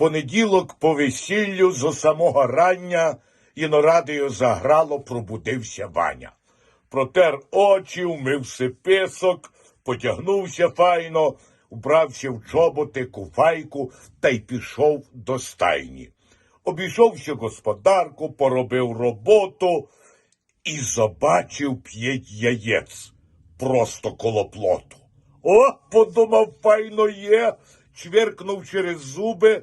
понеділок по весіллю зо самого рання інорадою заграло, пробудився Ваня. Протер очі, вмився писок, потягнувся файно, вбрався в чоботи, куфайку та й пішов до стайні. Обійшовся господарку, поробив роботу і побачив п'ять яєць просто коло плоту. О, подумав, файно є, чвиркнув через зуби,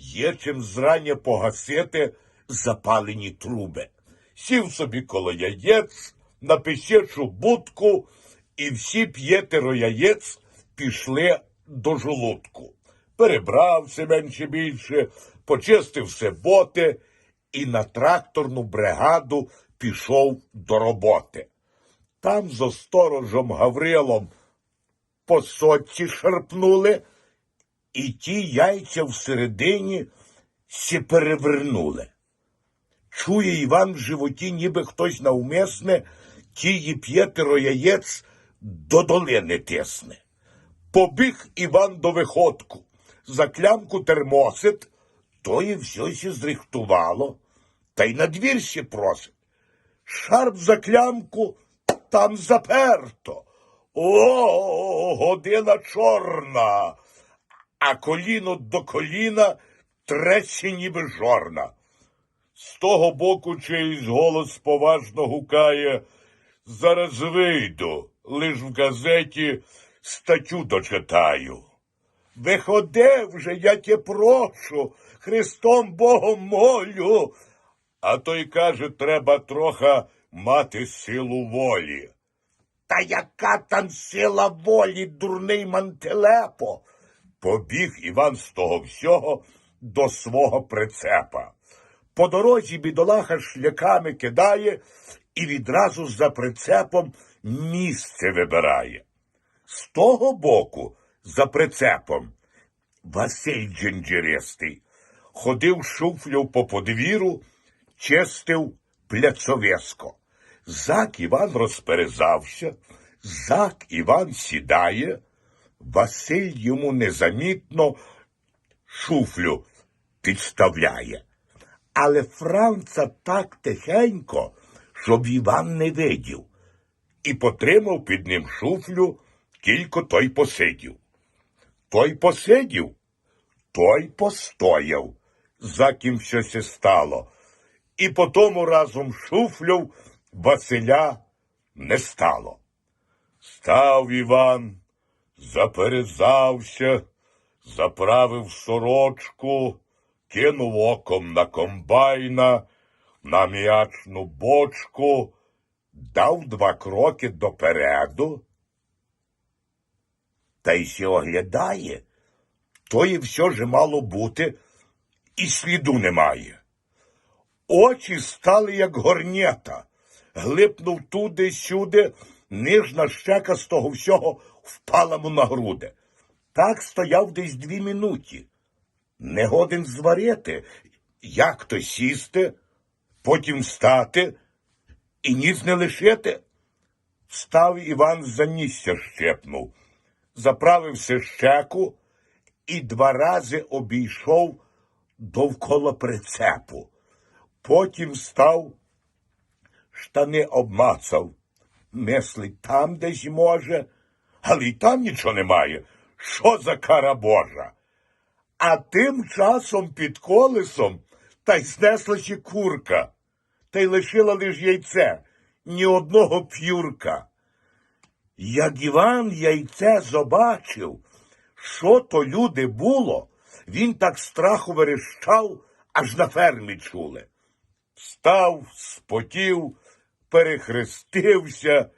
є чим зрання погасити запалені труби. Сів собі коло яєць, на пещечу будку, і всі п'ятеро яєць пішли до жолудку. Перебрався менше більше, почистив все боти і на тракторну бригаду пішов до роботи. Там за сторожем Гаврилом по сотці шарпнули, і ті яйця всередині сі перевернули. Чує Іван в животі, ніби хтось навмисне тії п'ятеро яєць до долини тисне. Побіг Іван до виходку, за клямку термосит, то і все сі зрихтувало, та й на двір ще просить. Шарп за клямку, там заперто. О, година чорна, а коліно до коліна трещі ніби жорна. З того боку чийсь голос поважно гукає. Зараз вийду, лиш в газеті статтю дочитаю. Виходи вже, я тє прошу, Христом Богом молю. А той каже, треба трохи мати силу волі. Та яка там сила волі, дурний мантелепо? Побіг Іван з того всього до свого прицепа. По дорозі бідолаха шляками кидає і відразу за прицепом місце вибирає. З того боку, за прицепом, Василь Джинджиристий ходив шуфлю по подвір'ю, чистив пляцовеско. Зак Іван розперезався, зак Іван сідає, Василь йому незамітно шуфлю підставляє. Але Франца так тихенько, щоб Іван не видів, і потримав під ним шуфлю, тільки той посидів. Той посидів, той постояв, за ким щось стало, і потому разом шуфлюв Василя не стало. Став Іван, заперезався, заправив сорочку, кинув оком на комбайна, на м'ячну бочку, дав два кроки допереду. Та й ще оглядає, то і все ж мало бути, і сліду немає. Очі стали, як горнята, глипнув туди-сюди, нижна щека з того всього впала му на груди. Так стояв десь дві минуті. Не годен зварити, як то сісти, потім встати і ніц не лишити. Встав Іван за нісся щепнув, заправився щеку і два рази обійшов довкола прицепу. Потім став, штани обмацав, мислить там десь може, але й там нічого немає. Що за кара Божа? А тим часом під колесом та й снеслася курка, та й лишила лиш яйце, ні одного п'юрка. Як Іван яйце побачив, що то люди було, він так страху верещав, аж на фермі чули. Став, спотів, перехрестився,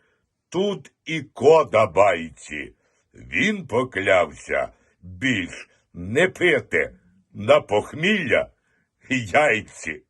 тут і кода байці. Він поклявся більш не пити на похмілля яйці.